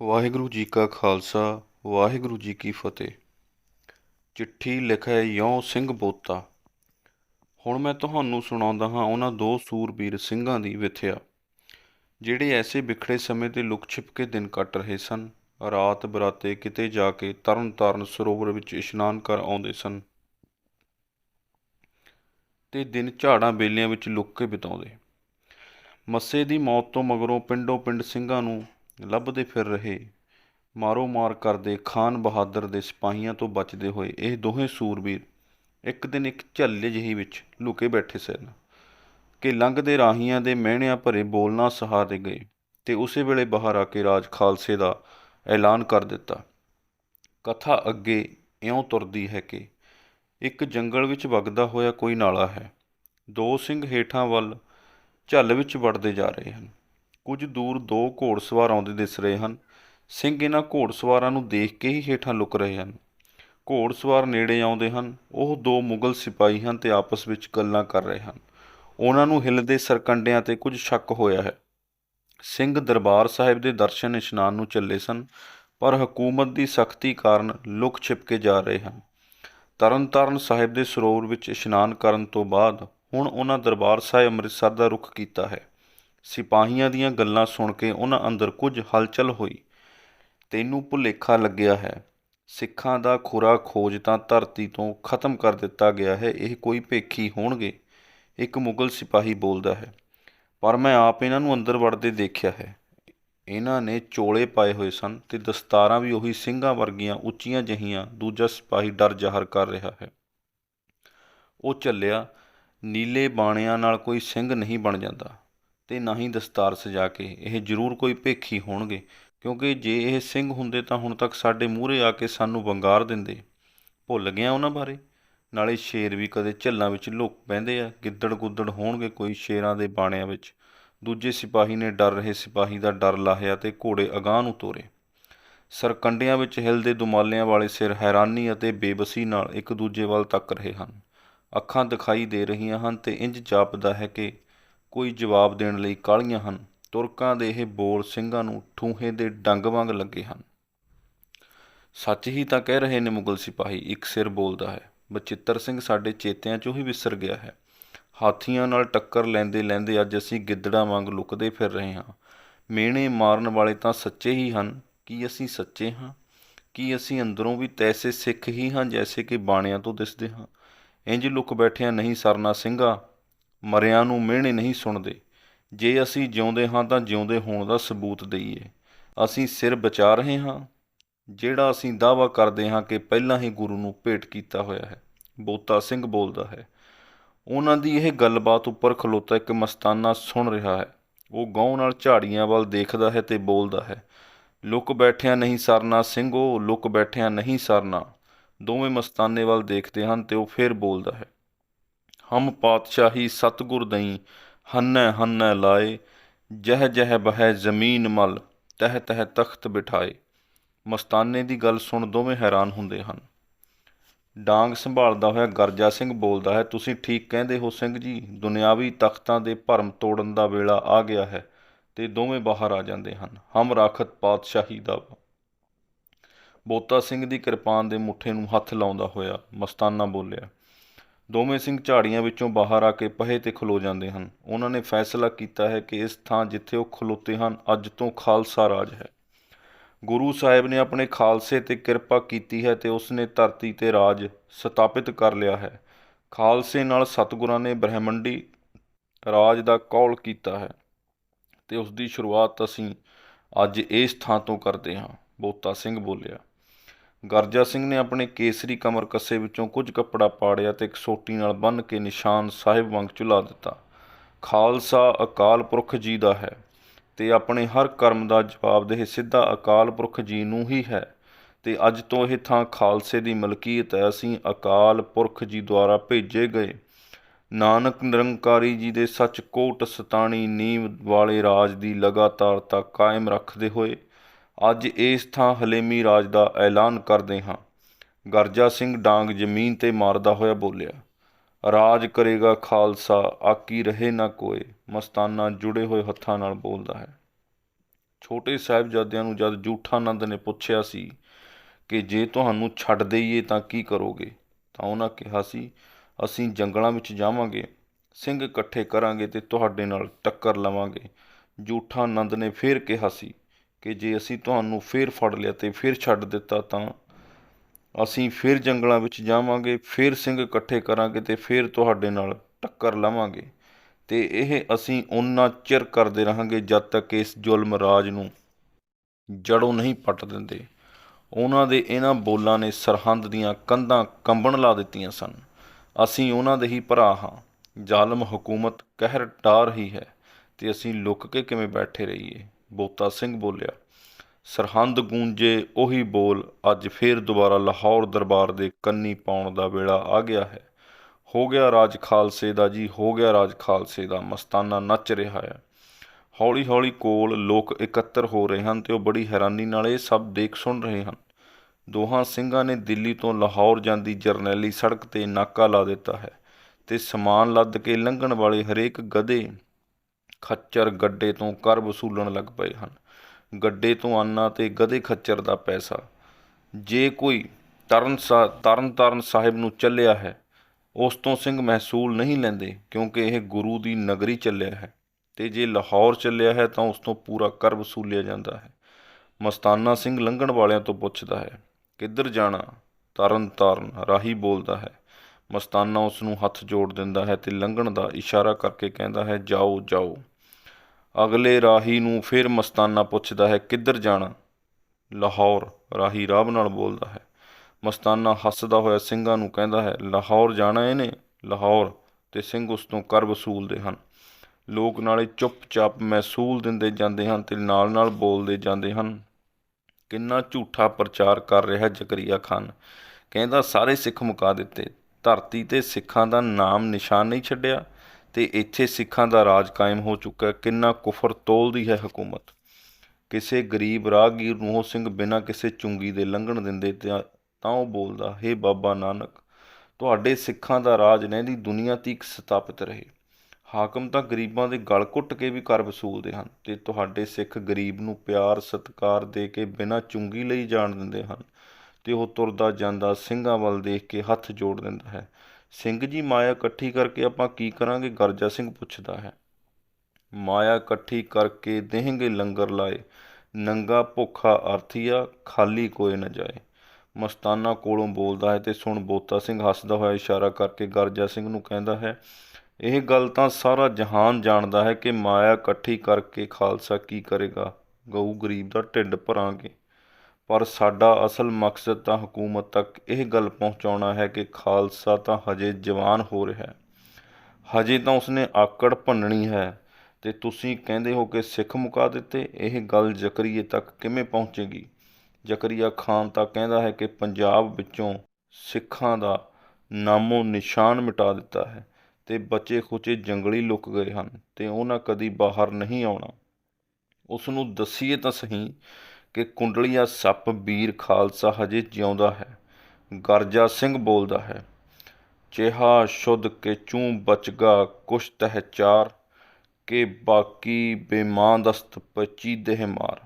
ਵਾਹਿਗੁਰੂ ਜੀ ਕਾ ਖਾਲਸਾ, ਵਾਹਿਗੁਰੂ ਜੀ ਕੀ ਫਤਿਹ। ਚਿੱਠੀ ਲਿਖੈ ਯੋਂ ਸਿੰਘ ਬੋਤਾ। ਹੁਣ ਮੈਂ ਤੁਹਾਨੂੰ ਸੁਣਾਉਂਦਾ ਹਾਂ ਉਹਨਾਂ ਦੋ ਸੂਰਬੀਰ ਸਿੰਘਾਂ ਦੀ ਵਿਥਿਆ, ਜਿਹੜੇ ਐਸੇ ਵਿਖੜੇ ਸਮੇਂ ਤੇ ਲੁਕ ਛਿਪ ਕੇ ਦਿਨ ਕੱਟ ਰਹੇ ਸਨ। ਰਾਤ ਬਰਾਤੇ ਕਿਤੇ ਜਾ ਕੇ ਤਰਨ ਤਾਰਨ ਸਰੋਵਰ ਵਿੱਚ ਇਸ਼ਨਾਨ ਕਰ ਆਉਂਦੇ ਸਨ ਤੇ ਦਿਨ ਝਾੜਾਂ ਬੇਲਿਆਂ ਵਿੱਚ ਲੁੱਕ ਕੇ ਬਿਤਾਉਂਦੇ। ਮੱਸੇ ਦੀ ਮੌਤ ਤੋਂ ਮਗਰੋਂ ਪਿੰਡੋਂ ਪਿੰਡ ਸਿੰਘਾਂ ਨੂੰ ਲੱਭਦੇ ਫਿਰ ਰਹੇ। ਮਾਰੋ ਮਾਰ ਕਰਦੇ ਖਾਨ ਬਹਾਦਰ ਦੇ ਸਿਪਾਹੀਆਂ ਤੋਂ ਬਚਦੇ ਹੋਏ ਇਹ ਦੋਹੇ ਸੂਰਬੀਰ ਇੱਕ ਦਿਨ ਇੱਕ ਝੱਲੇ ਜਿਹੀ ਵਿੱਚ ਲੁਕੇ ਬੈਠੇ ਸਨ। ਕਿ ਲੰਘਦੇ ਰਾਹੀਆਂ ਦੇ ਮਹਿਣਿਆਂ ਭਰੇ ਬੋਲਣਾ ਸਹਾਰੇ ਗਏ ਤੇ ਉਸੇ ਵੇਲੇ ਬਾਹਰ ਆ ਕੇ ਰਾਜ ਖਾਲਸੇ ਦਾ ਐਲਾਨ ਕਰ ਦਿੱਤਾ। ਕਥਾ ਅੱਗੇ ਇਉਂ ਤੁਰਦੀ ਹੈ ਕਿ ਇੱਕ ਜੰਗਲ ਵਿੱਚ ਵਗਦਾ ਹੋਇਆ ਕੋਈ ਨਾਲਾ ਹੈ। ਦੋ ਸਿੰਘ ਹੇਠਾਂ ਵੱਲ ਝੱਲ ਵਿੱਚ ਵੜਦੇ ਜਾ ਰਹੇ ਹਨ। ਕੁਝ ਦੂਰ ਦੋ ਘੋੜਸਵਾਰ ਆਉਂਦੇ ਦਿਸ ਰਹੇ ਹਨ। ਸਿੰਘ ਇਹਨਾਂ ਘੋੜਸਵਾਰਾਂ ਨੂੰ ਦੇਖ ਕੇ ਹੀ ਹੇਠਾਂ ਲੁਕ ਰਹੇ ਹਨ। ਘੋੜਸਵਾਰ ਨੇੜੇ ਆਉਂਦੇ ਹਨ। ਉਹ ਦੋ ਮੁਗਲ ਸਿਪਾਹੀ ਹਨ ਤੇ ਆਪਸ ਵਿੱਚ ਗੱਲਾਂ ਕਰ ਰਹੇ ਹਨ। ਉਹਨਾਂ ਨੂੰ ਹਿੱਲਦੇ ਸਰਕੰਡਿਆਂ ਤੇ ਕੁਝ ਸ਼ੱਕ ਹੋਇਆ ਹੈ। ਸਿੰਘ ਦਰਬਾਰ ਸਾਹਿਬ ਦੇ ਦਰਸ਼ਨ ਇਸ਼ਨਾਨ ਨੂੰ ਚੱਲੇ ਸਨ, ਪਰ ਹਕੂਮਤ ਦੀ ਸਖਤੀ ਕਾਰਨ ਲੁਕ ਛਿਪ ਕੇ ਜਾ ਰਹੇ ਹਨ। ਤਰਨਤਾਰਨ ਸਾਹਿਬ ਦੇ ਸਰੋਵਰ ਵਿੱਚ ਇਸ਼ਨਾਨ ਕਰਨ ਤੋਂ ਬਾਅਦ ਹੁਣ ਉਹਨਾਂ ਦਰਬਾਰ ਸਾਹਿਬ ਅੰਮ੍ਰਿਤਸਰ ਦਾ ਰੁਖ ਕੀਤਾ ਹੈ। ਸਿਪਾਹੀਆਂ ਦੀਆਂ ਗੱਲਾਂ ਸੁਣ ਕੇ ਉਹਨਾਂ ਅੰਦਰ ਕੁਝ ਹਲਚਲ ਹੋਈ। ਤੈਨੂੰ ਭੁਲੇਖਾ ਲੱਗਿਆ ਹੈ। ਸਿੱਖਾਂ ਦਾ ਖੁਰਾ ਖੋਜ ਤਾਂ ਧਰਤੀ ਤੋਂ ਖਤਮ ਕਰ ਦਿੱਤਾ ਗਿਆ ਹੈ। ਇਹ ਕੋਈ ਭੇਖੀ ਹੋਣਗੇ, ਇੱਕ ਮੁਗਲ ਸਿਪਾਹੀ ਬੋਲਦਾ ਹੈ। ਪਰ ਮੈਂ ਆਪ ਇਹਨਾਂ ਨੂੰ ਅੰਦਰ ਵੜਦੇ ਦੇਖਿਆ ਹੈ। ਇਹਨਾਂ ਨੇ ਚੋਲੇ ਪਾਏ ਹੋਏ ਸਨ ਤੇ ਦਸਤਾਰਾਂ ਵੀ ਉਹੀ ਸਿੰਘਾਂ ਵਰਗੀਆਂ ਉੱਚੀਆਂ ਜਹੀਆਂ ਦੂਜਾ ਸਿਪਾਹੀ ਡਰ ਜ਼ਾਹਰ ਕਰ ਰਿਹਾ ਹੈ। ਉਹ ਚੱਲਿਆ ਨੀਲੇ ਬਾਣਿਆਂ ਨਾਲ ਕੋਈ ਸਿੰਘ ਨਹੀਂ ਬਣ ਜਾਂਦਾ। ਤੇ ਨਾ ਹੀ ਦਸਤਾਰ ਸਜਾ ਕੇ ਇਹ ਜ਼ਰੂਰ ਕੋਈ ਭੇਖੀ ਹੋਣਗੇ, ਕਿਉਂਕਿ ਜੇ ਇਹ ਸਿੰਘ ਹੁੰਦੇ ਤਾਂ ਹੁਣ ਤੱਕ ਸਾਡੇ ਮੂਹਰੇ ਆ ਕੇ ਸਾਨੂੰ ਵੰਗਾਰ ਦਿੰਦੇ। ਭੁੱਲ ਗਿਆ ਉਹਨਾਂ ਬਾਰੇ? ਨਾਲੇ ਸ਼ੇਰ ਵੀ ਕਦੇ ਝੱਲਾਂ ਵਿੱਚ ਲੁਕ ਪੈਂਦੇ ਆ ਗਿੱਦੜ ਗੁੱਦੜ ਹੋਣਗੇ ਕੋਈ ਸ਼ੇਰਾਂ ਦੇ ਬਾਣਿਆਂ ਵਿੱਚ। ਦੂਜੇ ਸਿਪਾਹੀ ਨੇ ਡਰ ਰਹੇ ਸਿਪਾਹੀ ਦਾ ਡਰ ਲਾਹਿਆ ਤੇ ਘੋੜੇ ਅਗਾਹ ਨੂੰ ਤੋਰੇ। ਸਰਕੰਡਿਆਂ ਵਿੱਚ ਹਿਲਦੇ ਦੁਮਾਲਿਆਂ ਵਾਲੇ ਸਿਰ ਹੈਰਾਨੀ ਅਤੇ ਬੇਬਸੀ ਨਾਲ ਇੱਕ ਦੂਜੇ ਵੱਲ ਤੱਕ ਰਹੇ ਹਨ। ਅੱਖਾਂ ਦਿਖਾਈ ਦੇ ਰਹੀਆਂ ਹਨ ਤੇ ਇੰਜ ਜਾਪਦਾ ਹੈ ਕਿ ਕੋਈ ਜਵਾਬ ਦੇਣ ਲਈ ਕਾਹਲੀਆਂ ਹਨ। ਤੁਰਕਾਂ ਦੇ ਇਹ ਬੋਲ ਸਿੰਘਾਂ ਨੂੰ ਠੂਹੇ ਦੇ ਡੰਗ ਵਾਂਗ ਲੱਗੇ ਹਨ। ਸੱਚ ਹੀ ਤਾਂ ਕਹਿ ਰਹੇ ਨੇ ਮੁਗਲ ਸਿਪਾਹੀ, ਇੱਕ ਸਿਰ ਬੋਲਦਾ ਹੈ। ਬਚਿੱਤਰ ਸਿੰਘ ਸਾਡੇ ਚੇਤਿਆਂ 'ਚੋਂ ਹੀ ਵਿਸਰ ਗਿਆ ਹੈ। ਹਾਥੀਆਂ ਨਾਲ ਟੱਕਰ ਲੈਂਦੇ ਲੈਂਦੇ ਅੱਜ ਅਸੀਂ ਗਿੱਦੜਾਂ ਵਾਂਗ ਲੁਕਦੇ ਫਿਰ ਰਹੇ ਹਾਂ। ਮੇਣੇ ਮਾਰਨ ਵਾਲੇ ਤਾਂ ਸੱਚੇ ਹੀ ਹਨ। ਕੀ ਅਸੀਂ ਸੱਚੇ ਹਾਂ? ਕੀ ਅਸੀਂ ਅੰਦਰੋਂ ਵੀ ਤੈਸੇ ਸਿੱਖ ਹੀ ਹਾਂ, ਜੈਸੇ ਕਿ ਬਾਣਿਆਂ ਤੋਂ ਦਿਸਦੇ ਹਾਂ। ਇੰਜ ਲੁਕ ਬੈਠਿਆਂ ਨਹੀਂ ਸਰਨਾ ਸਿੰਘਾ। ਮਰਿਆਂ ਨੂੰ ਮਿਹਣੇ ਨਹੀਂ ਸੁਣਦੇ। ਜੇ ਅਸੀਂ ਜਿਉਂਦੇ ਹਾਂ ਤਾਂ ਜਿਉਂਦੇ ਹੋਣ ਦਾ ਸਬੂਤ ਦਈਏ। ਅਸੀਂ ਸਿਰ ਬਚਾ ਰਹੇ ਹਾਂ, ਜਿਹੜਾ ਅਸੀਂ ਦਾਵਾ ਕਰਦੇ ਹਾਂ ਕਿ ਪਹਿਲਾਂ ਹੀ ਗੁਰੂ ਨੂੰ ਭੇਟ ਕੀਤਾ ਹੋਇਆ ਹੈ। ਬੋਤਾ ਸਿੰਘ ਬੋਲਦਾ ਹੈ, ਉਹਨਾਂ ਦੀ ਇਹ ਗੱਲਬਾਤ ਉੱਪਰ ਖਲੋਤਾ ਇੱਕ ਮਸਤਾਨਾ ਸੁਣ ਰਿਹਾ ਹੈ। ਉਹ ਗਾਉਂ ਨਾਲ ਝਾੜੀਆਂ ਵੱਲ ਦੇਖਦਾ ਹੈ ਤੇ ਬੋਲਦਾ ਹੈ, ਲੁਕ ਬੈਠਿਆਂ ਨਹੀਂ ਸਰਨਾ ਸਿੰਘੋ, ਲੁਕ ਬੈਠਿਆਂ ਨਹੀਂ ਸਰਨਾ। ਦੋਵੇਂ ਮਸਤਾਨੇ ਵੱਲ ਦੇਖਦੇ ਹਨ ਤੇ ਉਹ ਫੇਰ ਬੋਲਦਾ ਹੈ ਹਮ ਪਾਤਸ਼ਾਹੀ ਸਤਗੁਰ ਦਈ, ਹੰਨੈ ਹੰਨੈ ਲਾਏ, ਜਹ ਜਹ ਬਹਿ ਜ਼ਮੀਨ ਮਲ, ਤਹ ਤਹ ਤਖਤ ਬਿਠਾਏ। ਮਸਤਾਨੇ ਦੀ ਗੱਲ ਸੁਣ ਦੋਵੇਂ ਹੈਰਾਨ ਹੁੰਦੇ ਹਨ। ਡਾਂਗ ਸੰਭਾਲਦਾ ਹੋਇਆ ਗਰਜਾ ਸਿੰਘ ਬੋਲਦਾ ਹੈ, ਤੁਸੀਂ ਠੀਕ ਕਹਿੰਦੇ ਹੋ ਸਿੰਘ ਜੀ, ਦੁਨਿਆਵੀ ਤਖਤਾਂ ਦੇ ਭਰਮ ਤੋੜਨ ਦਾ ਵੇਲਾ ਆ ਗਿਆ ਹੈ ਤੇ ਦੋਵੇਂ ਬਾਹਰ ਆ ਜਾਂਦੇ ਹਨ। ਹਮ ਰਾਖਤ ਪਾਤਸ਼ਾਹੀ ਦਾ ਬੋਤਾ ਸਿੰਘ ਦੀ ਕਿਰਪਾਨ ਦੇ ਮੁੱਠੇ ਨੂੰ ਹੱਥ ਲਾਉਂਦਾ ਹੋਇਆ ਮਸਤਾਨਾ ਬੋਲਿਆ ਦੋਵੇਂ ਸਿੰਘ ਝਾੜੀਆਂ ਵਿੱਚੋਂ ਬਾਹਰ ਆ ਕੇ ਪਹੇ ਤੇ ਖਲੋ ਜਾਂਦੇ ਹਨ। ਉਹਨਾਂ ਨੇ ਫੈਸਲਾ ਕੀਤਾ ਹੈ ਕਿ ਇਸ ਥਾਂ ਜਿੱਥੇ ਉਹ ਖਲੋਤੇ ਹਨ, ਅੱਜ ਤੋਂ ਖਾਲਸਾ ਰਾਜ ਹੈ। ਗੁਰੂ ਸਾਹਿਬ ਨੇ ਆਪਣੇ ਖਾਲਸੇ ਤੇ ਕਿਰਪਾ ਕੀਤੀ ਹੈ ਤੇ ਉਸ ਨੇ ਧਰਤੀ ਤੇ ਰਾਜ ਸਥਾਪਿਤ ਕਰ ਲਿਆ ਹੈ। ਖਾਲਸੇ ਨਾਲ ਸਤਿਗੁਰਾਂ ਨੇ ਬ੍ਰਹਿਮੰਡੀ ਰਾਜ ਦਾ ਕੌਲ ਕੀਤਾ ਹੈ ਤੇ ਉਸ ਦੀ ਸ਼ੁਰੂਆਤ ਅਸੀਂ ਅੱਜ ਇਸ ਥਾਂ ਤੋਂ ਕਰਦੇ ਹਾਂ। ਬੋਤਾ ਸਿੰਘ ਬੋਲਿਆ ਗਰਜਾ ਸਿੰਘ ਨੇ ਆਪਣੇ ਕੇਸਰੀ ਕਮਰ ਕੱਸੇ ਵਿੱਚੋਂ ਕੁਝ ਕੱਪੜਾ ਪਾੜਿਆ ਤੇ ਇੱਕ ਸੋਟੀ ਨਾਲ ਬੰਨ੍ਹ ਕੇ ਨਿਸ਼ਾਨ ਸਾਹਿਬ ਵਾਂਗ ਝੁਲਾ ਦਿੱਤਾ। ਖਾਲਸਾ ਅਕਾਲ ਪੁਰਖ ਜੀ ਦਾ ਹੈ ਤੇ ਆਪਣੇ ਹਰ ਕਰਮ ਦਾ ਜਵਾਬਦੇਹ ਸਿੱਧਾ ਅਕਾਲ ਪੁਰਖ ਜੀ ਨੂੰ ਹੀ ਹੈ। ਤੇ ਅੱਜ ਤੋਂ ਇਹ ਥਾਂ ਖਾਲਸੇ ਦੀ ਮਲਕੀਅਤ ਹੈ, ਅਸੀਂ ਅਕਾਲ ਪੁਰਖ ਜੀ ਦੁਆਰਾ ਭੇਜੇ ਗਏ। ਨਾਨਕ ਨਿਰੰਕਾਰੀ ਜੀ ਦੇ ਸੱਚ ਕੋਟ ਸਤਾਣੀ ਨੀਂਵ ਵਾਲੇ ਰਾਜ ਦੀ ਲਗਾਤਾਰਤਾ ਕਾਇਮ ਰੱਖਦੇ ਹੋਏ ਅੱਜ ਇਸ ਥਾਂ ਹਲੇਮੀ ਰਾਜ ਦਾ ਐਲਾਨ ਕਰਦੇ ਹਾਂ। ਗਰਜਾ ਸਿੰਘ ਡਾਂਗ ਜ਼ਮੀਨ ਤੇ ਮਾਰਦਾ ਹੋਇਆ ਬੋਲਿਆ, ਰਾਜ ਕਰੇਗਾ ਖਾਲਸਾ, ਆਕੀ ਰਹੇ ਨਾ ਕੋਏ, ਮਸਤਾਨਾ ਜੁੜੇ ਹੋਏ ਹੱਥਾਂ ਨਾਲ ਬੋਲਦਾ ਹੈ। ਛੋਟੇ ਸਾਹਿਬਜ਼ਾਦਿਆਂ ਨੂੰ ਜਦ ਜੂਠਾਨੰਦ ਨੇ ਪੁੱਛਿਆ ਸੀ ਕਿ ਜੇ ਤੁਹਾਨੂੰ ਛੱਡ ਦੇਈਏ ਤਾਂ ਕੀ ਕਰੋਗੇ, ਤਾਂ ਉਹਨਾਂ ਕਿਹਾ ਸੀ, ਅਸੀਂ ਜੰਗਲਾਂ ਵਿੱਚ ਜਾਵਾਂਗੇ, ਸਿੰਘ ਇਕੱਠੇ ਕਰਾਂਗੇ ਤੇ ਤੁਹਾਡੇ ਨਾਲ ਟੱਕਰ ਲਵਾਂਗੇ। ਜੂਠਾਨੰਦ ਨੇ ਫੇਰ ਕਿਹਾ ਸੀ ਕਿ ਜੇ ਅਸੀਂ ਤੁਹਾਨੂੰ ਫਿਰ ਫੜ ਲਿਆ ਤੇ ਫਿਰ ਛੱਡ ਦਿੱਤਾ ਤਾਂ ਅਸੀਂ ਫਿਰ ਜੰਗਲਾਂ ਵਿੱਚ ਜਾਵਾਂਗੇ, ਫਿਰ ਸਿੰਘ ਇਕੱਠੇ ਕਰਾਂਗੇ ਤੇ ਫਿਰ ਤੁਹਾਡੇ ਨਾਲ ਟੱਕਰ ਲਵਾਂਗੇ। ਤੇ ਇਹ ਅਸੀਂ ਉਨਾ ਚਿਰ ਕਰਦੇ ਰਹਾਂਗੇ ਜਦ ਤੱਕ ਇਸ ਜ਼ੁਲਮ ਰਾਜ ਨੂੰ ਜੜੋਂ ਨਹੀਂ ਪੱਟ ਦਿੰਦੇ। ਉਹਨਾਂ ਦੇ ਇਹਨਾਂ ਬੋਲਾਂ ਨੇ ਸਰਹੰਦ ਦੀਆਂ ਕੰਧਾਂ ਕੰਬਣ ਲਾ ਦਿੱਤੀਆਂ ਸਨ। ਅਸੀਂ ਉਹਨਾਂ ਦੇ ਹੀ ਭਰਾ ਹਾਂ। ਜ਼ਾਲਮ ਹਕੂਮਤ ਕਹਿਰ ਢਾ ਰਹੀ ਹੈ ਤੇ ਅਸੀਂ ਲੁੱਕ ਕੇ ਕਿਵੇਂ ਬੈਠੇ ਰਹੀਏ? ਬੋਤਾ ਸਿੰਘ ਬੋਲਿਆ, ਸਰਹੰਦ ਗੂੰਜੇ ਉਹੀ ਬੋਲ, ਅੱਜ ਫੇਰ ਦੁਬਾਰਾ ਲਾਹੌਰ ਦਰਬਾਰ ਦੇ ਕੰਨੀ ਪਾਉਣ ਦਾ ਵੇਲਾ ਆ ਗਿਆ ਹੈ। ਹੋ ਗਿਆ ਰਾਜ ਖਾਲਸੇ ਦਾ ਜੀ, ਹੋ ਗਿਆ ਰਾਜ ਖਾਲਸੇ ਦਾ, ਮਸਤਾਨਾ ਨੱਚ ਰਿਹਾ ਹੈ। ਹੌਲੀ ਹੌਲੀ ਕੋਲ ਲੋਕ ਇਕੱਤਰ ਹੋ ਰਹੇ ਹਨ ਤੇ ਉਹ ਬੜੀ ਹੈਰਾਨੀ ਨਾਲ ਇਹ ਸਭ ਦੇਖ ਸੁਣ ਰਹੇ ਹਨ। ਦੋਹਾਂ ਸਿੰਘਾਂ ਨੇ ਦਿੱਲੀ ਤੋਂ ਲਾਹੌਰ ਜਾਂਦੀ ਜਰਨੈਲੀ ਸੜਕ ਤੇ ਨਾਕਾ ਲਾ ਦਿੱਤਾ ਹੈ ਤੇ ਸਮਾਨ ਲੱਦ ਕੇ ਲੰਘਣ ਵਾਲੇ ਹਰੇਕ ਗਧੇ ਖੱਚਰ ਗੱਡੇ ਤੋਂ ਕਰ ਵਸੂਲਣ ਲੱਗ ਪਏ ਹਨ। ਗੱਡੇ ਤੋਂ ਆਨਾ ਤੇ ਗਧੇ ਖੱਚਰ ਦਾ ਪੈਸਾ। ਜੇ ਕੋਈ ਤਰਨ ਸਾ, ਤਰਨ ਤਾਰਨ ਸਾਹਿਬ ਨੂੰ ਚੱਲਿਆ ਹੈ, ਉਸ ਤੋਂ ਸਿੰਘ ਮਹਿਸੂਲ ਨਹੀਂ ਲੈਂਦੇ, ਕਿਉਂਕਿ ਇਹ ਗੁਰੂ ਦੀ ਨਗਰੀ ਚੱਲਿਆ ਹੈ। ਤੇ ਜੇ ਲਾਹੌਰ ਚੱਲਿਆ ਹੈ, ਤਾਂ ਉਸ ਤੋਂ ਪੂਰਾ ਕਰ ਵਸੂਲਿਆ ਜਾਂਦਾ ਹੈ। ਮਸਤਾਨਾ ਸਿੰਘ ਲੰਘਣ ਵਾਲਿਆਂ ਤੋਂ ਪੁੱਛਦਾ ਹੈ, ਕਿੱਧਰ ਜਾਣਾ? ਤਰਨ ਤਾਰਨ ਰਾਹੀ ਬੋਲਦਾ ਹੈ, ਮਸਤਾਨਾ ਉਸ ਨੂੰ ਹੱਥ ਜੋੜ ਦਿੰਦਾ ਹੈ ਤੇ ਲੰਘਣ ਦਾ ਇਸ਼ਾਰਾ ਕਰਕੇ ਕਹਿੰਦਾ ਹੈ, ਜਾਓ ਜਾਓ। ਅਗਲੇ ਰਾਹੀ ਨੂੰ ਫਿਰ ਮਸਤਾਨਾ ਪੁੱਛਦਾ ਹੈ, ਕਿੱਧਰ ਜਾਣਾ? ਲਾਹੌਰ ਰਾਹੀ ਰਾਬ ਨਾਲ ਬੋਲਦਾ ਹੈ। ਮਸਤਾਨਾ ਹੱਸਦਾ ਹੋਇਆ ਸਿੰਘਾਂ ਨੂੰ ਕਹਿੰਦਾ ਹੈ, ਲਾਹੌਰ ਜਾਣਾ ਇਹਨੇ? ਲਾਹੌਰ ਤੇ ਸਿੰਘ ਉਸ ਤੋਂ ਕਰ ਵਸੂਲਦੇ ਹਨ। ਲੋਕ ਨਾਲੇ ਚੁੱਪਚਾਪ ਮਹਿਸੂਲ ਦਿੰਦੇ ਜਾਂਦੇ ਹਨ ਤੇ ਨਾਲ-ਨਾਲ ਬੋਲਦੇ ਜਾਂਦੇ ਹਨ। ਕਿੰਨਾ ਝੂਠਾ ਪ੍ਰਚਾਰ ਕਰ ਰਿਹਾ ਜ਼ਕਰੀਆ ਖਾਨ। ਕਹਿੰਦਾ, ਸਾਰੇ ਸਿੱਖ ਮੁਕਾ ਦਿੱਤੇ। ਧਰਤੀ ਤੇ ਸਿੱਖਾਂ ਦਾ ਨਾਮ ਨਿਸ਼ਾਨ ਨਹੀਂ ਛੱਡਿਆ। ਤੇ ਇੱਥੇ ਸਿੱਖਾਂ ਦਾ ਰਾਜ ਕਾਇਮ ਹੋ ਚੁੱਕਾ ਹੈ। ਕਿੰਨਾ ਕੁਫਰ ਤੋਲਦੀ ਹੈ ਹਕੂਮਤ। ਕਿਸੇ ਗਰੀਬ ਰਾਹਗੀਰ ਨੂੰ ਉਹ ਸਿੰਘ ਬਿਨਾਂ ਕਿਸੇ ਚੁੰਗੀ ਦੇ ਲੰਘਣ ਦਿੰਦੇ ਤਾਂ ਤਾਂ ਉਹ ਬੋਲਦਾ, ਹੇ ਬਾਬਾ ਨਾਨਕ, ਤੁਹਾਡੇ ਸਿੱਖਾਂ ਦਾ ਰਾਜ ਨਹਿੰਦੀ ਦੁਨੀਆ ਤੀਕ ਸਥਾਪਿਤ ਰਹੇ। ਹਾਕਮ ਤਾਂ ਗਰੀਬਾਂ ਦੇ ਗਲ ਘੁੱਟ ਕੇ ਵੀ ਕਰ ਵਸੂਲਦੇ ਹਨ ਤੇ ਤੁਹਾਡੇ ਸਿੱਖ ਗਰੀਬ ਨੂੰ ਪਿਆਰ, ਸਤਿਕਾਰ ਦੇ ਕੇ ਬਿਨਾਂ ਚੁੰਗੀ ਲਈ ਜਾਣ ਦਿੰਦੇ ਹਨ ਤੇ ਉਹ ਤੁਰਦਾ ਜਾਂਦਾ ਸਿੰਘਾਂ ਵੱਲ ਦੇਖ ਕੇ ਹੱਥ ਜੋੜ ਦਿੰਦਾ ਹੈ। ਸਿੰਘ ਜੀ ਮਾਇਆ ਇਕੱਠੀ ਕਰਕੇ ਆਪਾਂ ਕੀ ਕਰਾਂਗੇ? ਗਰਜਾ ਸਿੰਘ ਪੁੱਛਦਾ ਹੈ। ਮਾਇਆ ਇਕੱਠੀ ਕਰਕੇ ਦੇਹਾਂਗੇ ਲੰਗਰ ਲਾਏ। ਨੰਗਾ ਭੁੱਖਾ ਅਰਥੀਆ ਖਾਲੀ ਕੋਈ ਨਾ ਜਾਏ। ਮਸਤਾਨਾ ਕੋਲੋਂ ਬੋਲਦਾ ਹੈ ਤੇ ਸੁਣ ਬੋਤਾ ਸਿੰਘ ਹੱਸਦਾ ਹੋਇਆ ਇਸ਼ਾਰਾ ਕਰਕੇ ਗਰਜਾ ਸਿੰਘ ਨੂੰ ਕਹਿੰਦਾ ਹੈ, ਇਹ ਗੱਲ ਤਾਂ ਸਾਰਾ ਜਹਾਨ ਜਾਣਦਾ ਹੈ ਕਿ ਮਾਇਆ ਇਕੱਠੀ ਕਰਕੇ ਖਾਲਸਾ ਕੀ ਕਰੇਗਾ? ਗਊ ਗਰੀਬ ਦਾ ਢਿੱਡ ਭਰਾਂਗੇ। ਪਰ ਸਾਡਾ ਅਸਲ ਮਕਸਦ ਤਾਂ ਹਕੂਮਤ ਤੱਕ ਇਹ ਗੱਲ ਪਹੁੰਚਾਉਣਾ ਹੈ ਕਿ ਖਾਲਸਾ ਤਾਂ ਹਜੇ ਜਵਾਨ ਹੋ ਰਿਹਾ ਹੈ। ਹਜੇ ਤਾਂ ਉਸਨੇ ਆਕੜ ਭੰਨਣੀ ਹੈ ਤੇ ਤੁਸੀਂ ਕਹਿੰਦੇ ਹੋ ਕਿ ਸਿੱਖ ਮੁਕਾ ਦਿੱਤੇ, ਇਹ ਗੱਲ ਜ਼ਕਰੀਏ ਤੱਕ ਕਿਵੇਂ ਪਹੁੰਚੇਗੀ? ਜ਼ਕਰੀਆ ਖਾਨ ਤਾਂ ਕਹਿੰਦਾ ਹੈ ਕਿ ਪੰਜਾਬ ਵਿੱਚੋਂ ਸਿੱਖਾਂ ਦਾ ਨਾਮੋ ਨਿਸ਼ਾਨ ਮਿਟਾ ਦਿੱਤਾ ਹੈ ਤੇ ਬਚੇ ਖੁਚੇ ਜੰਗਲੀ ਲੁਕ ਗਏ ਹਨ ਤੇ ਉਹਨਾਂ ਕਦੀ ਬਾਹਰ ਨਹੀਂ ਆਉਣਾ। ਉਸ ਨੂੰ ਦੱਸੀਏ ਤਾਂ ਸਹੀ ਕਿ ਕੁੰਡਲੀਆਂ ਸੱਪ ਵੀਰ ਖਾਲਸਾ ਹਜੇ ਜਿਉਂਦਾ ਹੈ। ਗਰਜਾ ਸਿੰਘ ਬੋਲਦਾ ਹੈ, ਚਿਹਾ ਸ਼ੁੱਧ ਕੇ ਚੂੰ ਬਚਗਾ ਕੁਛ ਤਹਿ ਚਾਰ, ਕੇ ਬਾਕੀ ਬੇਮਾਨਦਸਤ ਪਚੀ ਦੇਹ ਮਾਰ।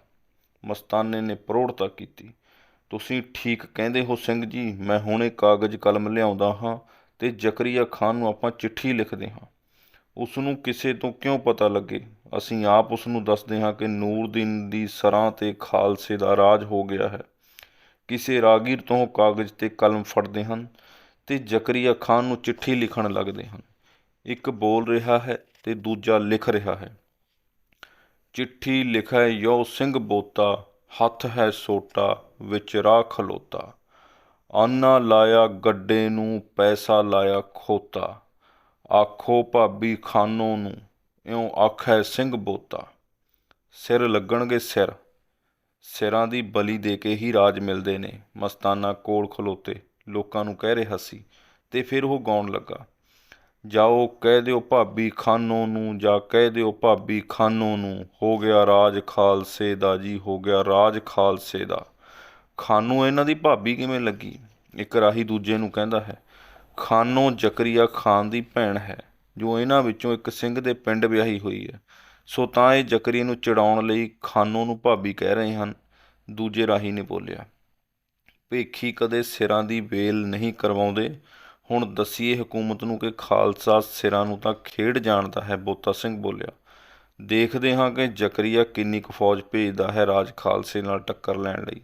ਮਸਤਾਨੇ ਨੇ ਪ੍ਰੋੜਤਾ ਕੀਤੀ, ਤੁਸੀਂ ਠੀਕ ਕਹਿੰਦੇ ਹੋ ਸਿੰਘ ਜੀ, ਮੈਂ ਹੁਣੇ ਕਾਗਜ਼ ਕਲਮ ਲਿਆਉਂਦਾ ਹਾਂ ਤੇ ਜ਼ਕਰੀਆ ਖਾਨ ਨੂੰ ਆਪਾਂ ਚਿੱਠੀ ਲਿਖਦੇ ਹਾਂ। ਉਸ ਨੂੰ ਕਿਸੇ ਤੋਂ ਕਿਉਂ ਪਤਾ ਲੱਗੇ? ਅਸੀਂ ਆਪ ਉਸ ਨੂੰ ਦੱਸਦੇ ਹਾਂ ਕਿ ਨੂਰਦੀਨ ਦੀ ਸਰਾਂ ਤੇ ਖਾਲਸੇ ਦਾ ਰਾਜ ਹੋ ਗਿਆ ਹੈ। ਕਿਸੇ ਰਾਗੀਰ ਤੋਂ ਕਾਗਜ਼ ਤੇ ਕਲਮ ਫੜਦੇ ਹਨ ਤੇ ਜ਼ਕਰੀਆ ਖਾਨ ਨੂੰ ਚਿੱਠੀ ਲਿਖਣ ਲੱਗਦੇ ਹਨ। ਇੱਕ ਬੋਲ ਰਿਹਾ ਹੈ ਤੇ ਦੂਜਾ ਲਿਖ ਰਿਹਾ ਹੈ। ਚਿੱਠੀ ਲਿਖੈ ਯੋ ਸਿੰਘ ਬੋਤਾ, ਹੱਥ ਹੈ ਸੋਟਾ, ਵਿੱਚ ਰਾਹ ਖਲੋਤਾ। ਆਨਾ ਲਾਇਆ ਗੱਡੇ ਨੂੰ, ਪੈਸਾ ਲਾਇਆ ਖੋਤਾ। ਆਖੋ ਭਾਬੀ ਖਾਨੋ ਨੂੰ, ਇਉਂ ਆਖੈ ਸਿੰਘ ਬੋਤਾ। ਸਿਰ ਲੱਗਣਗੇ ਸਿਰ, ਸਿਰਾਂ ਦੀ ਬਲੀ ਦੇ ਕੇ ਹੀ ਰਾਜ ਮਿਲਦੇ ਨੇ। ਮਸਤਾਨਾ ਕੋਲ ਖਲੋਤੇ, ਲੋਕਾਂ ਨੂੰ ਕਹਿ ਰਿਹਾ ਸੀ, ਤੇ ਫਿਰ ਉਹ ਗਾਉਣ ਲੱਗਾ। ਜਾਓ ਕਹਿ ਦਿਓ ਭਾਬੀ ਖਾਨੋ ਨੂੰ, ਜਾਂ ਕਹਿ ਦਿਓ ਭਾਬੀ ਖਾਨੋ ਨੂੰ, ਹੋ ਗਿਆ ਰਾਜ ਖਾਲਸੇ ਦਾ ਜੀ, ਹੋ ਗਿਆ ਰਾਜ ਖਾਲਸੇ ਦਾ। ਖਾਨੋ, ਇਹਨਾਂ ਦੀ ਭਾਬੀ ਕਿਵੇਂ ਲੱਗੀ? ਇੱਕ ਰਾਹੀ ਦੂਜੇ ਨੂੰ ਕਹਿੰਦਾ ਹੈ ਖਾਨੋ ਜ਼ਕਰੀਆ ਖਾਨ ਦੀ ਭੈਣ ਹੈ, ਜੋ ਇਹਨਾਂ ਵਿੱਚੋਂ ਇੱਕ ਸਿੰਘ ਦੇ ਪਿੰਡ ਵਿਆਹੀ ਹੋਈ ਹੈ। ਸੋ ਤਾਂ ਇਹ ਜਕਰੀ ਨੂੰ ਚੜਾਉਣ ਲਈ ਖਾਨੋ ਨੂੰ ਭਾਬੀ ਕਹਿ ਰਹੇ ਹਨ, ਦੂਜੇ ਰਾਹੀ ਨੇ ਬੋਲਿਆ, ਭੇਖੀ ਕਦੇ ਸਿਰਾਂ ਦੀ ਵੇਲ ਨਹੀਂ ਕਰਵਾਉਂਦੇ। ਹੁਣ ਦਸੀਏ ਹਕੂਮਤ ਨੂੰ ਕਿ ਖਾਲਸਾ ਸਿਰਾਂ ਨੂੰ ਤਾਂ ਖੇਡ ਜਾਣਦਾ ਹੈ, ਬੋਤਾ ਸਿੰਘ ਬੋਲਿਆ। ਦੇਖਦੇ ਹਾਂ ਕਿ ਜ਼ਕਰੀਆ ਕਿੰਨੀ ਕੁ ਫੌਜ ਭੇਜਦਾ ਹੈ ਰਾਜ ਖਾਲਸੇ ਨਾਲ ਟੱਕਰ ਲੈਣ ਲਈ।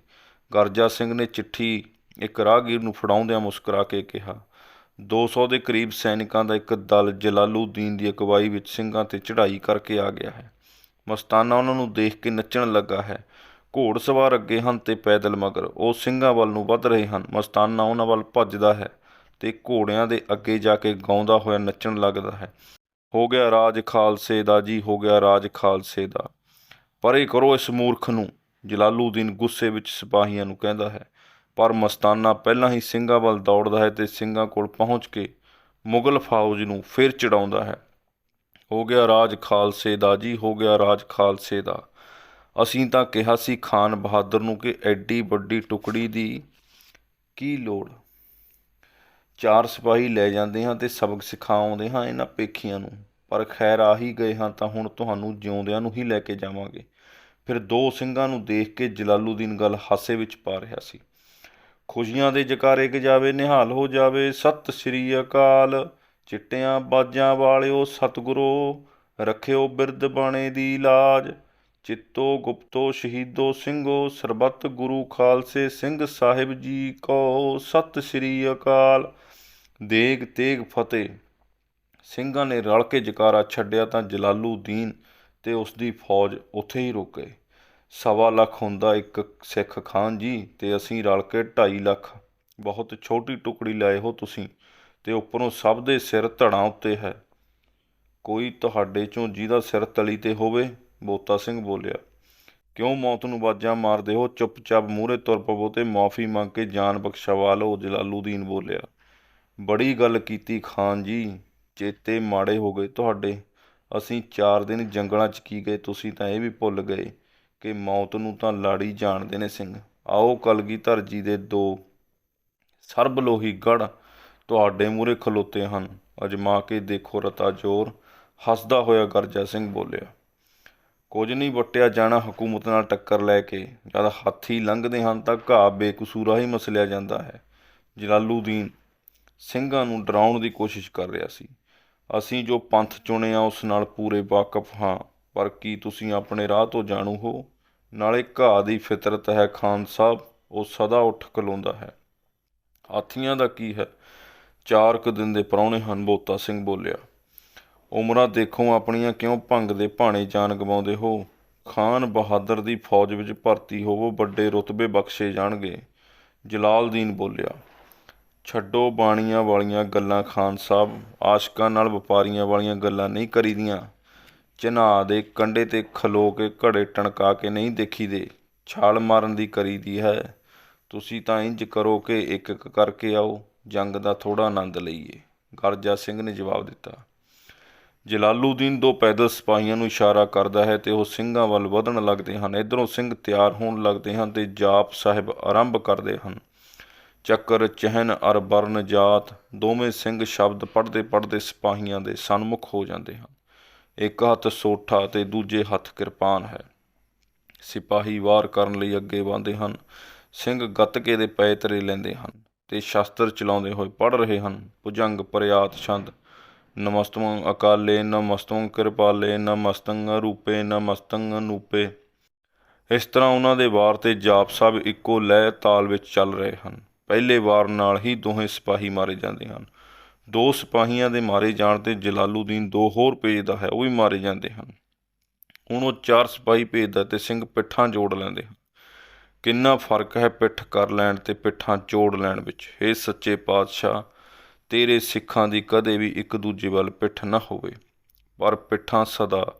ਗਰਜਾ ਸਿੰਘ ਨੇ ਚਿੱਠੀ ਇੱਕ ਰਾਹਗੀਰ ਨੂੰ ਫੜਾਉਂਦਿਆਂ ਮੁਸਕਰਾ ਕੇ ਕਿਹਾ 200 ਦੇ ਕਰੀਬ ਸੈਨਿਕਾਂ ਦਾ ਇੱਕ ਦਲ ਜਲਾਲੂਦੀਨ ਦੀ ਅਗਵਾਈ ਵਿੱਚ ਸਿੰਘਾਂ ਤੇ ਚੜ੍ਹਾਈ ਕਰਕੇ ਆ ਗਿਆ ਹੈ। ਮਸਤਾਨਾ ਉਹਨਾਂ ਨੂੰ ਦੇਖ ਕੇ ਨੱਚਣ ਲੱਗਾ ਹੈ। ਘੋੜ ਸਵਾਰ ਅੱਗੇ ਹਨ ਤੇ ਪੈਦਲ ਮਗਰ। ਉਹ ਸਿੰਘਾਂ ਵੱਲ ਨੂੰ ਵੱਧ ਰਹੇ ਹਨ। ਮਸਤਾਨਾ ਉਹਨਾਂ ਵੱਲ ਭੱਜਦਾ ਹੈ ਤੇ ਘੋੜਿਆਂ ਦੇ ਅੱਗੇ ਜਾ ਕੇ ਗਾਉਂਦਾ ਹੋਇਆ ਨੱਚਣ ਲੱਗਦਾ ਹੈ। ਹੋ ਗਿਆ ਰਾਜ ਖਾਲਸੇ ਦਾ ਜੀ, ਹੋ ਗਿਆ ਰਾਜ ਖਾਲਸੇ ਦਾ। ਪਰੇ ਕਰੋ ਇਸ ਮੂਰਖ ਨੂੰ, ਜਲਾਲੂਦੀਨ ਗੁੱਸੇ ਵਿੱਚ ਸਿਪਾਹੀਆਂ ਨੂੰ ਕਹਿੰਦਾ ਹੈ। ਪਰ ਮਸਤਾਨਾ ਪਹਿਲਾਂ ਹੀ ਸਿੰਘਾਂ ਵੱਲ ਦੌੜਦਾ ਹੈ ਤੇ ਸਿੰਘਾਂ ਕੋਲ ਪਹੁੰਚ ਕੇ ਮੁਗਲ ਫੌਜ ਨੂੰ ਫਿਰ ਚੜਾਉਂਦਾ ਹੈ। ਹੋ ਗਿਆ ਰਾਜ ਖਾਲਸੇ ਦਾ ਜੀ, ਹੋ ਗਿਆ ਰਾਜ ਖਾਲਸੇ ਦਾ। ਅਸੀਂ ਤਾਂ ਕਿਹਾ ਸੀ ਖਾਨ ਬਹਾਦਰ ਨੂੰ ਕਿ ਐਡੀ ਵੱਡੀ ਟੁਕੜੀ ਦੀ ਕੀ ਲੋੜ? ਚਾਰ ਸਿਪਾਹੀ ਲੈ ਜਾਂਦੇ ਹਾਂ ਤੇ ਸਬਕ ਸਿਖਾਉਂਦੇ ਹਾਂ ਇਹਨਾਂ ਪੇਖੀਆਂ ਨੂੰ। ਪਰ ਖੈਰ ਆ ਹੀ ਗਏ ਹਾਂ ਤਾਂ ਹੁਣ ਤੁਹਾਨੂੰ ਜਿਉਂਦਿਆਂ ਨੂੰ ਹੀ ਲੈ ਕੇ ਜਾਵਾਂਗੇ। ਫਿਰ ਦੋ ਸਿੰਘਾਂ ਨੂੰ ਦੇਖ ਕੇ ਜਲਾਲੂਦੀਨ ਗੱਲ ਹਾਸੇ ਵਿੱਚ ਪਾ ਰਿਹਾ ਸੀ। ਖੁਸ਼ੀਆਂ ਦੇ ਜਕਾਰੇ ਕਿ ਜਾਵੇ, ਨਿਹਾਲ ਹੋ ਜਾਵੇ। ਸਤਿ ਸ੍ਰੀ ਅਕਾਲ। ਚਿੱਟਿਆਂ ਬਾਜਾਂ ਵਾਲਿਓ, ਸਤਿਗੁਰੋ, ਰੱਖਿਓ ਬਿਰਦ ਬਾਣੇ ਦੀ ਲਾਜ। ਚਿੱਤੋ ਗੁਪਤੋ, ਸ਼ਹੀਦੋ ਸਿੰਘੋ, ਸਰਬੱਤ ਗੁਰੂ ਖਾਲਸੇ ਸਿੰਘ ਸਾਹਿਬ ਜੀ ਕੋ। ਸਤਿ ਸ੍ਰੀ ਅਕਾਲ। ਦੇਗ ਤੇਗ ਫਤਿਹ। ਸਿੰਘਾਂ ਨੇ ਰਲ ਕੇ ਜਕਾਰਾ ਛੱਡਿਆ ਤਾਂ ਜਲਾਲੂਦੀਨ ਤੇ ਉਸ ਦੀ ਫੌਜ ਉੱਥੇ ਹੀ ਰੁਕ ਗਏ ਸਵਾ ਲੱਖ ਹੁੰਦਾ ਇੱਕ ਸਿੱਖ ਖਾਨ ਜੀ ਅਤੇ ਅਸੀਂ ਰਲ ਕੇ ਢਾਈ ਲੱਖ। ਬਹੁਤ ਛੋਟੀ ਟੁਕੜੀ ਲਾਏ ਹੋ ਤੁਸੀਂ ਅਤੇ ਉੱਪਰੋਂ ਸਭ ਦੇ ਸਿਰ ਧੜਾਂ ਉੱਤੇ ਹੈ। ਕੋਈ ਤੁਹਾਡੇ ਚੋਂ ਜਿਹਦਾ ਸਿਰ ਤਲੀ ਤੇ ਹੋਵੇ, ਬੋਤਾ ਸਿੰਘ ਬੋਲਿਆ। ਕਿਉਂ ਮੌਤ ਨੂੰ ਬਾਜਾਂ ਮਾਰਦੇ ਹੋ? ਚੁੱਪਚਾਪ ਮੂਹਰੇ ਤੁਰ ਪਵੋ ਤੇ ਮਾਫੀ ਮੰਗ ਕੇ ਜਾਨ ਬਖਸ਼ਵਾ ਲਓ, ਜਲਾਲੂਦੀਨ ਬੋਲਿਆ। ਬੜੀ ਗੱਲ ਕੀਤੀ ਖਾਨ ਜੀ, ਚੇਤੇ ਮਾੜੇ ਹੋ ਗਏ ਤੁਹਾਡੇ। ਅਸੀਂ 4 ਦਿਨ ਜੰਗਲਾਂ 'ਚ ਕੀ ਗਏ, ਤੁਸੀਂ ਤਾਂ ਇਹ ਵੀ ਭੁੱਲ ਗਏ। ਕਿ ਮੌਤ ਨੂੰ ਤਾਂ ਲਾੜੀ ਜਾਣਦੇ ਨੇ ਸਿੰਘ। ਆਓ ਕਲਗੀਧਰ ਜੀ ਦੇ ਦੋ ਸਰਬ ਲੋਹੀ ਗੜ ਤੁਹਾਡੇ ਮੂਹਰੇ ਖਲੋਤੇ ਹਨ। ਅਜਮਾ ਕੇ ਦੇਖੋ ਰਤਾ ਜੋਰ। ਹੱਸਦਾ ਹੋਇਆ ਗਰਜਾ ਸਿੰਘ ਬੋਲਿਆ, ਕੁਝ ਨਹੀਂ ਵਟਿਆ ਜਾਣਾ ਹਕੂਮਤ ਨਾਲ ਟੱਕਰ ਲੈ ਕੇ। ਜਦ ਹਾਥੀ ਲੰਘਦੇ ਹਨ ਤਾਂ ਘਾਹ ਬੇਕਸੂਰਾ ਹੀ ਮਸਲਿਆ ਜਾਂਦਾ ਹੈ। ਜਲਾਲੂਦੀਨ ਸਿੰਘਾਂ ਨੂੰ ਡਰਾਉਣ ਦੀ ਕੋਸ਼ਿਸ਼ ਕਰ ਰਿਹਾ ਸੀ। ਅਸੀਂ ਜੋ ਪੰਥ ਚੁਣਿਆ ਉਸ ਨਾਲ ਪੂਰੇ ਵਾਕਫ ਹਾਂ। ਪਰ ਕੀ ਤੁਸੀਂ ਆਪਣੇ ਰਾਹ ਤੋਂ ਜਾਣੂ ਹੋ? ਨਾਲੇ ਘਾਹ ਦੀ ਫਿਤਰਤ ਹੈ ਖਾਨ ਸਾਹਿਬ, ਉਹ ਸਦਾ ਉੱਠ ਖਲੋਂਦਾ ਹੈ। ਹਾਥੀਆਂ ਦਾ ਕੀ ਹੈ? ਚਾਰ ਕੁ ਦਿਨ ਦੇ ਪ੍ਰਾਹੁਣੇ ਹਨ, ਬੋਤਾ ਸਿੰਘ ਬੋਲਿਆ। ਉਮਰਾਂ ਦੇਖੋ ਆਪਣੀਆਂ ਕਿਉਂ ਭੰਗ ਦੇ ਭਾਣੇ ਜਾਨ ਗਵਾਉਂਦੇ ਹੋ? ਖਾਨ ਬਹਾਦਰ ਦੀ ਫੌਜ ਵਿੱਚ ਭਰਤੀ ਹੋਵੋ, ਵੱਡੇ ਰੁਤਬੇ ਬਖਸ਼ੇ ਜਾਣਗੇ। ਜਲਾਲਦੀਨ ਬੋਲਿਆ। ਛੱਡੋ ਬਾਣੀਆਂ ਵਾਲੀਆਂ ਗੱਲਾਂ ਖਾਨ ਸਾਹਿਬ, ਆਸ਼ਕਾਂ ਨਾਲ ਵਪਾਰੀਆਂ ਵਾਲੀਆਂ ਗੱਲਾਂ ਨਹੀਂ ਕਰੀਦੀਆਂ। ਚਨਾਹ ਦੇ ਕੰਢੇ ਤੇ ਖਲੋ ਕੇ ਘੜੇ ਟਣਕਾ ਕੇ ਨਹੀਂ ਦੇਖੀਦੇ। ਛਾਲ ਮਾਰਨ ਦੀ ਕਰੀਦੀ ਹੈ। ਤੁਸੀਂ ਤਾਂ ਇੰਜ ਕਰੋ ਕਿ ਇੱਕ ਇੱਕ ਕਰਕੇ ਆਓ, ਜੰਗ ਦਾ ਥੋੜਾ ਆਨੰਦ ਲਈਏ। ਗਰਜਾ ਸਿੰਘ ਨੇ ਜਵਾਬ ਦਿੱਤਾ। ਜਲਾਲੂਦੀਨ ਦੋ ਪੈਦਲ ਸਿਪਾਹੀਆਂ ਨੂੰ ਇਸ਼ਾਰਾ ਕਰਦਾ ਹੈ ਤੇ ਉਹ ਸਿੰਘਾਂ ਵੱਲ ਵਧਣ ਲੱਗਦੇ ਹਨ। ਇਧਰੋਂ ਸਿੰਘ ਤਿਆਰ ਹੋਣ ਲੱਗਦੇ ਹਨ ਤੇ ਜਾਪ ਸਾਹਿਬ ਆਰੰਭ ਕਰਦੇ ਹਨ। ਚੱਕਰ, ਚਹਿਨ ਅਰ ਬਰਨ ਜਾਤ ਦੋਵੇਂ ਸਿੰਘ ਸ਼ਬਦ ਪੜ੍ਹਦੇ ਪੜ੍ਹਦੇ ਸਿਪਾਹੀਆਂ ਦੇ ਸਨਮੁਖ ਹੋ ਜਾਂਦੇ ਹਨ। ਇੱਕ ਹੱਥ ਸੋਠਾ ਤੇ ਦੂਜੇ ਹੱਥ ਕਿਰਪਾਨ ਹੈ। ਸਿਪਾਹੀ ਵਾਰ ਕਰਨ ਲਈ ਅੱਗੇ ਵਧਦੇ ਹਨ, ਸਿੰਘ ਗੱਤਕੇ ਦੇ ਪੈ ਤਰੇ ਲੈਂਦੇ ਹਨ ਤੇ ਸ਼ਸਤਰ ਚਲਾਉਂਦੇ ਹੋਏ ਪੜ ਰਹੇ ਹਨ। ਭੁਜੰਗ ਪਰਿਆਤ ਛੰਦ ਨਮਸਤੰ ਅਕਾਲੇ ਨਮਸਤੰ ਕਿਰਪਾਲੇ ਨਮਸਤੰ ਰੂਪੇ ਨਮਸਤੰ ਨੂਪੇ। ਇਸ ਤਰ੍ਹਾਂ ਉਹਨਾਂ ਦੇ ਵਾਰ ਤੇ ਜਾਪ ਸਭ ਇੱਕੋ ਲਹਿ ਤਾਲ ਵਿੱਚ ਚੱਲ ਰਹੇ ਹਨ। ਪਹਿਲੇ ਵਾਰ ਨਾਲ ਹੀ ਦੋਹੇ ਸਿਪਾਹੀ ਮਾਰੇ ਜਾਂਦੇ ਹਨ। ਦੋ ਸਿਪਾਹੀਆਂ ਦੇ ਮਾਰੇ ਜਾਣ ਤੇ ਜਲਾਲੂਦੀਨ ਦੋ ਹੋਰ ਭੇਜਦਾ ਹੈ, ਉਹ ਵੀ ਮਾਰੇ ਜਾਂਦੇ ਹਨ। ਹੁਣ ਉਹ ਚਾਰ ਸਿਪਾਹੀ ਭੇਜਦਾ ਤੇ ਸਿੰਘ ਪਿੱਠਾਂ ਜੋੜ ਲੈਂਦੇ ਹਨ। ਕਿੰਨਾ ਫ਼ਰਕ ਹੈ ਪਿੱਠ ਕਰ ਲੈਣ ਤੇ ਪਿੱਠਾਂ ਜੋੜ ਲੈਣ ਵਿੱਚ। ਏ ਸੱਚੇ ਪਾਤਸ਼ਾਹ, ਤੇਰੇ ਸਿੱਖਾਂ ਦੀ ਕਦੇ ਵੀ ਇੱਕ ਦੂਜੇ ਵੱਲ ਪਿੱਠ ਨਾ ਹੋਵੇ। ਪਰ ਪਿੱਠਾਂ ਸਦਾ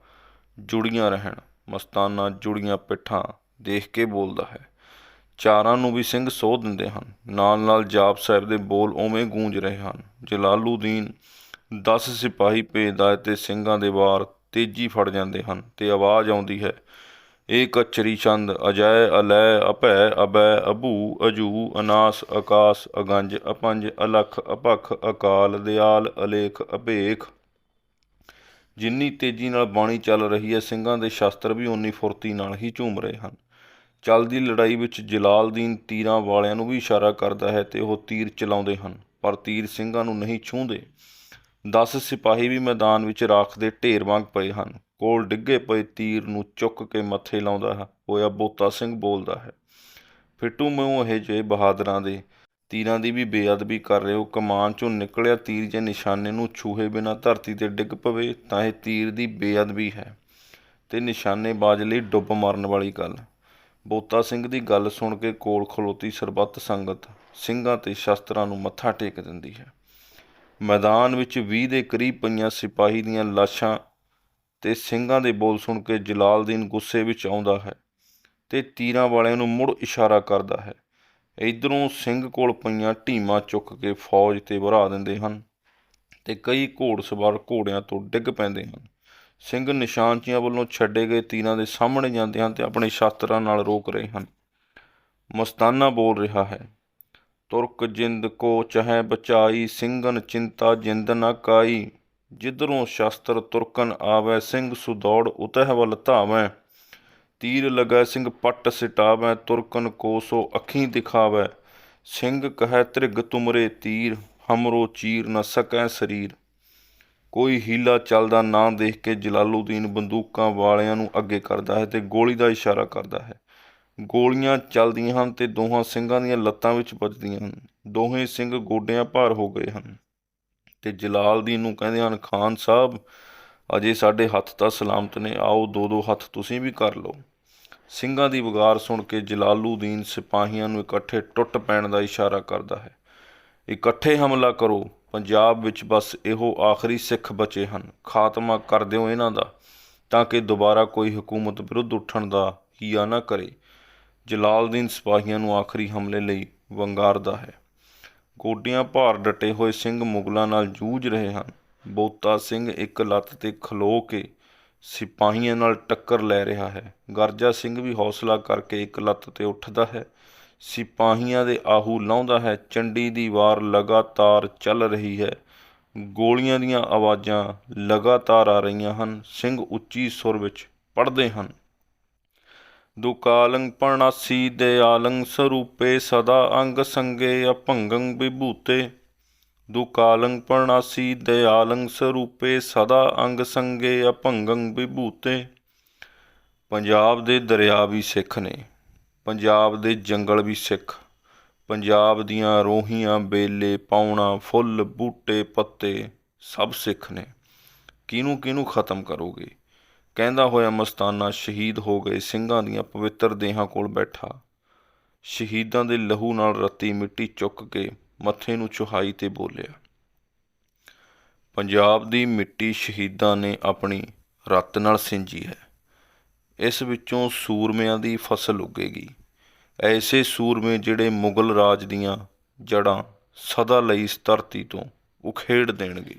ਜੁੜੀਆਂ ਰਹਿਣ, ਮਸਤਾਨਾ ਜੁੜੀਆਂ ਪਿੱਠਾਂ ਦੇਖ ਕੇ ਬੋਲਦਾ ਹੈ। ਚਾਰਾਂ ਨੂੰ ਵੀ ਸਿੰਘ ਸੋਹ ਦਿੰਦੇ ਹਨ। ਨਾਲ ਨਾਲ ਜਾਪ ਸਾਹਿਬ ਦੇ ਬੋਲ ਉਵੇਂ ਗੂੰਜ ਰਹੇ ਹਨ। ਜਲਾਲੂਦੀਨ 10 ਸਿਪਾਹੀ ਭੇਜਦਾ ਹੈ ਤੇ ਸਿੰਘਾਂ ਦੇ ਵਾਰ ਤੇਜ਼ੀ ਫੜ ਜਾਂਦੇ ਹਨ ਤੇ ਆਵਾਜ਼ ਆਉਂਦੀ ਹੈ ਇਹ ਕਚਰੀ ਚੰਦ, ਅਜੈ, ਅਲੈ, ਅਭੈ, ਅਬੈ ਅਬੂ ਅਜੂ, ਅਨਾਸ ਆਕਾਸ ਅਗੰਜ, ਅਪੰਜ, ਅਲਖ ਅਪਖ ਅਕਾਲ, ਦਿਆਲ, ਅਲੇਖ, ਅਭੇਖ। ਜਿੰਨੀ ਤੇਜ਼ੀ ਨਾਲ ਬਾਣੀ ਚੱਲ ਰਹੀ ਹੈ, ਸਿੰਘਾਂ ਦੇ ਸ਼ਸਤਰ ਵੀ ਉਨੀ ਫੁਰਤੀ ਨਾਲ ਹੀ ਝੂਮ ਰਹੇ ਹਨ। ਚੱਲਦੀ ਲੜਾਈ ਵਿੱਚ ਜਲਾਲਦੀਨ ਤੀਰਾਂ ਵਾਲਿਆਂ ਨੂੰ ਵੀ ਇਸ਼ਾਰਾ ਕਰਦਾ ਹੈ ਤੇ ਉਹ ਤੀਰ ਚਲਾਉਂਦੇ ਹਨ, ਪਰ ਤੀਰ ਸਿੰਘਾਂ ਨੂੰ ਨਹੀਂ ਛੂੰਹਦੇ। 10 ਸਿਪਾਹੀ ਵੀ ਮੈਦਾਨ ਵਿੱਚ ਰਾਖ ਦੇ ਢੇਰ ਵਾਂਗ ਪਏ ਹਨ। ਕੋਲ ਡਿੱਗੇ ਪਏ ਤੀਰ ਨੂੰ ਚੁੱਕ ਕੇ ਮੱਥੇ ਲਾਉਂਦਾ ਹੈ, ਹੋਇਆ ਬੋਤਾ ਸਿੰਘ ਬੋਲਦਾ ਹੈ। ਫਿੱਟੂ ਮੂੰਹ ਇਹ ਜੇ ਬਹਾਦਰਾਂ ਦੇ, ਤੀਰਾਂ ਦੀ ਵੀ ਬੇਅਦਬੀ ਕਰ ਰਹੇ ਹੋ, ਕਮਾਨ ਚੋਂ ਨਿਕਲਿਆ ਤੀਰ ਜੇ ਨਿਸ਼ਾਨੇ ਨੂੰ ਛੂਹੇ ਬਿਨਾ ਧਰਤੀ ਤੇ ਡਿੱਗ ਪਵੇ, ਤਾਂ ਇਹ ਤੀਰ ਦੀ ਬੇਅਦਬੀ ਹੈ। ਤੇ ਨਿਸ਼ਾਨੇਬਾਜ਼ ਲਈ ਡੁੱਬ ਮਾਰਨ ਵਾਲੀ ਗੱਲ। ਬੋਤਾ ਸਿੰਘ ਦੀ ਗੱਲ ਸੁਣ ਕੇ ਕੋਲ ਖਲੋਤੀ ਸਰਬੱਤ ਸੰਗਤ ਸਿੰਘਾਂ ਤੇ ਸ਼ਸਤਰਾਂ ਨੂੰ ਮੱਥਾ ਟੇਕ ਦਿੰਦੀ ਹੈ। ਮੈਦਾਨ ਵਿੱਚ 20 ਦੇ ਕਰੀਬ ਪਈਆਂ ਸਿਪਾਹੀ ਦੀਆਂ ਲਾਸ਼ਾਂ ਤੇ ਸਿੰਘਾਂ ਦੇ ਬੋਲ ਸੁਣ ਕੇ ਜਲਾਲਦੀਨ ਗੁੱਸੇ ਵਿੱਚ ਆਉਂਦਾ ਹੈ ਤੇ ਤੀਰਾਂ ਵਾਲਿਆਂ ਨੂੰ ਮੁੜ ਇਸ਼ਾਰਾ ਕਰਦਾ ਹੈ। ਇਧਰੋਂ ਸਿੰਘ ਕੋਲ ਪਈਆਂ ਢੀਮਾਂ ਚੁੱਕ ਕੇ ਫੌਜ ਤੇ ਵਰਾ ਦਿੰਦੇ ਹਨ ਤੇ ਕਈ ਘੋੜਸਵਾਰ ਘੋੜਿਆਂ ਤੋਂ ਡਿੱਗ ਪੈਂਦੇ ਹਨ। ਸਿੰਘ ਨਿਸ਼ਾਨਚੀਆਂ ਵੱਲੋਂ ਛੱਡੇ ਗਏ ਤੀਰਾਂ ਦੇ ਸਾਹਮਣੇ ਜਾਂਦੇ ਹਨ ਤੇ ਆਪਣੇ ਸ਼ਾਸਤਰਾਂ ਨਾਲ ਰੋਕ ਰਹੇ ਹਨ। ਮਸਤਾਨਾ ਬੋਲ ਰਿਹਾ ਹੈ, ਤੁਰਕ ਜਿੰਦ ਕੋ ਚਹਿ ਬਚਾਈ, ਸਿੰਘਨ ਚਿੰਤਾ ਜਿੰਦ ਨ ਕਾਈ। ਜਿੱਧਰੋਂ ਸ਼ਸਤਰ ਤੁਰਕਨ ਆਵੈ, ਸਿੰਘ ਸੁਦੌੜ ਉਤਹਿ ਵੱਲ ਧਾਵੈ। ਤੀਰ ਲਗੈ, ਸਿੰਘ ਪੱਟ ਸਿਟਾਵੈ, ਤੁਰਕਨ ਕੋ ਸੋ ਅੱਖੀਂ ਦਿਖਾਵੈ। ਸਿੰਘ ਕਹੈ ਤ੍ਰਿਗ ਤੁਮਰੇ ਤੀਰ, ਹਮਰੋ ਚੀਰ ਨ ਸਕੈ ਸਰੀਰ। ਕੋਈ ਹੀਲਾ ਚੱਲਦਾ ਨਾ ਦੇਖ ਕੇ ਜਲਾਲੂਦੀਨ ਬੰਦੂਕਾਂ ਵਾਲਿਆਂ ਨੂੰ ਅੱਗੇ ਕਰਦਾ ਹੈ ਤੇ ਗੋਲੀ ਦਾ ਇਸ਼ਾਰਾ ਕਰਦਾ ਹੈ। ਗੋਲੀਆਂ ਚੱਲਦੀਆਂ ਹਨ ਤੇ ਦੋਹਾਂ ਸਿੰਘਾਂ ਦੀਆਂ ਲੱਤਾਂ ਵਿੱਚ ਵੱਜਦੀਆਂ ਹਨ। ਦੋਹੇ ਸਿੰਘ ਗੋਡਿਆਂ ਭਾਰ ਹੋ ਗਏ ਹਨ ਤੇ ਜਲਾਲਦੀਨ ਨੂੰ ਕਹਿੰਦੇ ਹਨ, ਖਾਨ ਸਾਹਿਬ, ਅਜੇ ਸਾਡੇ ਹੱਥ ਤਾਂ ਸਲਾਮਤ ਨੇ, ਆਓ ਦੋ ਦੋ ਹੱਥ ਤੁਸੀਂ ਵੀ ਕਰ ਲਓ। ਸਿੰਘਾਂ ਦੀ ਵਗਾਰ ਸੁਣ ਕੇ ਜਲਾਲੂਦੀਨ ਸਿਪਾਹੀਆਂ ਨੂੰ ਇਕੱਠੇ ਟੁੱਟ ਪੈਣ ਦਾ ਇਸ਼ਾਰਾ ਕਰਦਾ ਹੈ। ਇਕੱਠੇ ਹਮਲਾ ਕਰੋ ਪੰਜਾਬ ਵਿੱਚ ਬਸ ਇਹੋ ਆਖਰੀ ਸਿੱਖ ਬਚੇ ਹਨ। ਖਾਤਮਾ ਕਰ ਦਿਓ ਇਹਨਾਂ ਦਾ, ਤਾਂ ਕਿ ਦੁਬਾਰਾ ਕੋਈ ਹਕੂਮਤ ਵਿਰੁੱਧ ਉੱਠਣ ਦਾ ਹੀਆ ਨਾ ਕਰੇ। ਜਲਾਲਦੀਨ ਸਿਪਾਹੀਆਂ ਨੂੰ ਆਖਰੀ ਹਮਲੇ ਲਈ ਵੰਗਾਰਦਾ ਹੈ। ਗੋਡਿਆਂ ਭਾਰ ਡਟੇ ਹੋਏ ਸਿੰਘ ਮੁਗਲਾਂ ਨਾਲ ਜੂਝ ਰਹੇ ਹਨ। ਬੋਤਾ ਸਿੰਘ ਇੱਕ ਲੱਤ ਤੇ ਖਲੋ ਕੇ ਸਿਪਾਹੀਆਂ ਨਾਲ ਟੱਕਰ ਲੈ ਰਿਹਾ ਹੈ। ਗਰਜਾ ਸਿੰਘ ਵੀ ਹੌਸਲਾ ਕਰਕੇ ਇੱਕ ਲੱਤ ਤੇ ਉੱਠਦਾ ਹੈ। ਸਿਪਾਹੀਆਂ ਦੇ ਆਹੂ ਲਾਉਂਦਾ ਹੈ, ਚੰਡੀ ਦੀ ਵਾਰ ਲਗਾਤਾਰ ਚੱਲ ਰਹੀ ਹੈ। ਗੋਲੀਆਂ ਦੀਆਂ ਆਵਾਜ਼ਾਂ ਲਗਾਤਾਰ ਆ ਰਹੀਆਂ ਹਨ, ਸਿੰਘ ਉੱਚੀ ਸੁਰ ਵਿੱਚ ਪੜ੍ਹਦੇ ਹਨ। ਦੁਕਾਲੰ ਪਰਣਾਸੀ ਦਿਆਲੰ ਸਰੂਪੇ, ਸਦਾ ਅੰਗ ਸੰਗੇ ਅਭੰਗੰ ਵਿਭੂਤੇ ਦੁਕਾਲੰ ਪਰਣਾਸੀ ਦਿਆਲੰ ਸਰੂਪੇ, ਸਦਾ ਅੰਗ ਸੰਗੇ ਅਭੰਗੰ ਵਿਭੂਤੇ ਪੰਜਾਬ ਦੇ ਦਰਿਆ ਵੀ ਸਿੱਖ ਨੇ ਪੰਜਾਬ ਦੇ ਜੰਗਲ ਵੀ ਸਿੱਖ। ਪੰਜਾਬ ਦੀਆਂ ਰੋਹੀਆਂ, ਬੇਲੇ ਪਾਉਣਾ ਫੁੱਲ, ਬੂਟੇ, ਪੱਤੇ ਸਭ ਸਿੱਖ ਨੇ। ਕਿਹਨੂੰ ਕਿਹਨੂੰ ਖਤਮ ਕਰੋਗੇ? ਕਹਿੰਦਾ ਹੋਇਆ ਮਸਤਾਨਾ ਸ਼ਹੀਦ ਹੋ ਗਏ, ਸਿੰਘਾਂ ਦੀਆਂ ਪਵਿੱਤਰ ਦੇਹਾਂ ਕੋਲ ਬੈਠਾ। ਸ਼ਹੀਦਾਂ ਦੇ ਲਹੂ ਨਾਲ ਰੱਤੀ ਮਿੱਟੀ ਚੁੱਕ ਕੇ ਮੱਥੇ ਨੂੰ ਚੁਹਾਈ ਤੇ ਬੋਲਿਆ, ਪੰਜਾਬ ਦੀ ਮਿੱਟੀ ਸ਼ਹੀਦਾਂ ਨੇ ਆਪਣੀ ਰੱਤ ਨਾਲ ਸਿੰਜੀ ਹੈ। ਇਸ ਵਿੱਚੋਂ ਸੂਰਮਿਆਂ ਦੀ ਫਸਲ ਉੱਗੇਗੀ। ਐਸੇ ਸੂਰਮੇ ਜਿਹੜੇ ਮੁਗਲ ਰਾਜ ਦੀਆਂ ਜੜ੍ਹਾਂ ਸਦਾ ਲਈ ਇਸ ਧਰਤੀ ਤੋਂ ਉਖੇੜ ਦੇਣਗੇ।